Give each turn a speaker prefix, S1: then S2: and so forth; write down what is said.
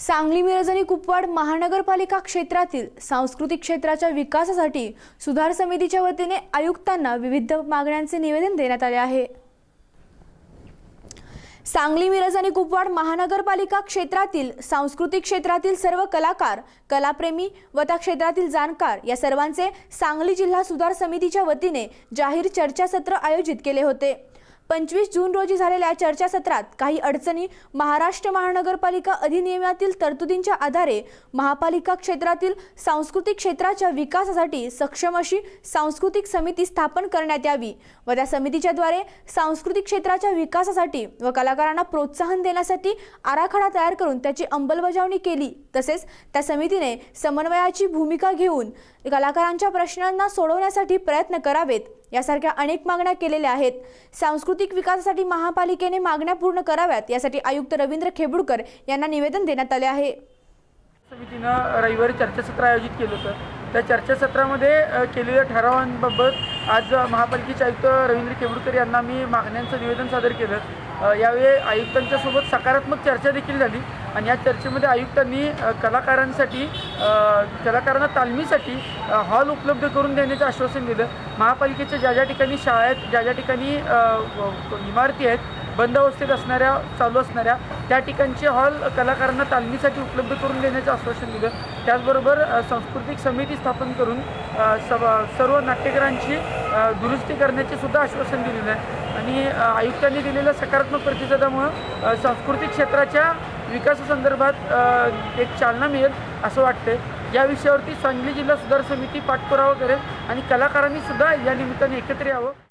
S1: सांगली मिरज आणि कुपवाड महानगरपालिका क्षेत्रातील सांस्कृतिक क्षेत्राच्या विकासासाठी सुधार समितीच्या वतीने आयुक्तांना विविध मागण्यांचे निवेदन देण्यात आले आहे. सांगली मिरज आणि कुपवाड महानगरपालिका क्षेत्रातील सांस्कृतिक क्षेत्रातील सर्व कलाकार कलाप्रेमी व त्या क्षेत्रातील जाणकार या सर्वांचे सांगली जिल्हा सुधार समितीच्या वतीने जाहीर चर्चासत्र आयोजित केले होते. पंचवीस जून रोजी झालेल्या चर्चासत्रात काही अडचणी महाराष्ट्र महानगरपालिका अधिनियमातील तरतुदींच्या आधारे महापालिका क्षेत्रातील सांस्कृतिक क्षेत्राच्या विकासासाठी सक्षम अशी सांस्कृतिक समिती स्थापन करण्यात यावी व त्या समितीच्याद्वारे सांस्कृतिक क्षेत्राच्या विकासासाठी व कलाकारांना प्रोत्साहन देण्यासाठी आराखडा तयार करून त्याची अंमलबजावणी केली. तसेच त्या समितीने समन्वयाची भूमिका घेऊन कलाकारांच्या प्रश्नांना सोडवण्यासाठी प्रयत्न करावेत. यासारख्या अनेक मागण्या केलेल्या आहेत. सांस्कृतिक विकासासाठी महापालिकेने मागण्या पूर्ण कराव्यात यासाठी आयुक्त रवींद्र खेबुडकर यांना निवेदन देण्यात आले आहे.
S2: समितीनं रविवारी चर्चासत्र आयोजित केलं होतं. त्या चर्चासत्रामध्ये केलेल्या ठरावांबाबत आज महापालिकेचे आयुक्त रवींद्र केवडकर यांना मी मागण्यांचं निवेदन सादर केलं. यावेळी आयुक्तांच्यासोबत सकारात्मक चर्चा देखील झाली. आणि या चर्चेमध्ये आयुक्तांनी कलाकारांसाठी कलाकारांना तालमीसाठी हॉल उपलब्ध करून देण्याचं आश्वासन दिलं. महापालिकेच्या ज्या ज्या ठिकाणी शाळा आहेत ज्या ज्या ठिकाणी इमारती आहेत बंद अवस्थेत असणाऱ्या चालू असणाऱ्या त्या ठिकाणचे हॉल कलाकारांना तालमीसाठी उपलब्ध करून देण्याचं आश्वासन दिलं. त्याचबरोबर सांस्कृतिक समिती स्थापन करून सर्व नाट्यकारांची दुरुस्ती करण्याचे सुद्धा आश्वासन दिलेलं आहे. आणि आयुक्तांनी दिलेल्या सकारात्मक प्रतिसादामुळं सांस्कृतिक क्षेत्राच्या विकासासंदर्भात एक चालना मिळेल असं वाटतंय. या विषयावरती सांगली जिल्हा सुधार समिती पाठपुरावा करेल आणि कलाकारांनी सुद्धा या निमित्ताने एकत्र यावं.